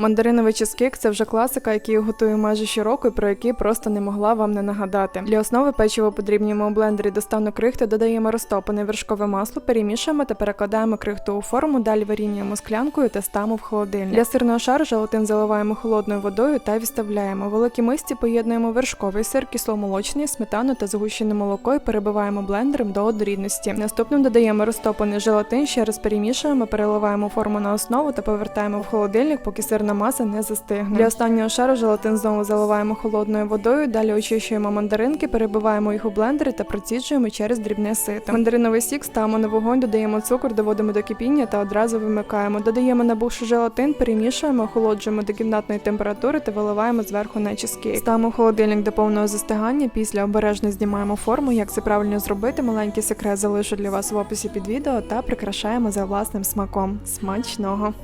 Мандариновий чизкейк – це вже класика, який я готую майже щороку і про який просто не могла вам не нагадати. Для основи печиво подрібнюємо у блендері доставну крихти, додаємо розтоплене вершкове масло, перемішуємо та перекладаємо крихту у форму, далі вирівнюємо склянкою та ставимо в холодильник. Для сирного шару желатин заливаємо холодною водою та відставляємо. В великій мисці поєднуємо вершковий сир, кисломолочний, сметану та згущене молоко і перебиваємо блендером до однорідності. Наступним додаємо розтоплений желатин, ще раз перемішуємо, переливаємо форму на основу та повертаємо в холодильник, поки сирна маса не застигне. Для останнього шару желатин знову заливаємо холодною водою, далі очищуємо мандаринки, перебиваємо їх у блендері та проціджуємо через дрібне сито. Мандариновий сік ставимо на вогонь, додаємо цукор, доводимо до кипіння та одразу вимикаємо. Додаємо набувши желатин, перемішуємо, охолоджуємо до кімнатної температури та виливаємо зверху на чизкейк. Ставимо холодильник до повного застигання. Після обережно знімаємо форму. Як це правильно зробити, маленький секрет залишу для вас в описі під відео та прикрашаємо за власним смаком. Смачного!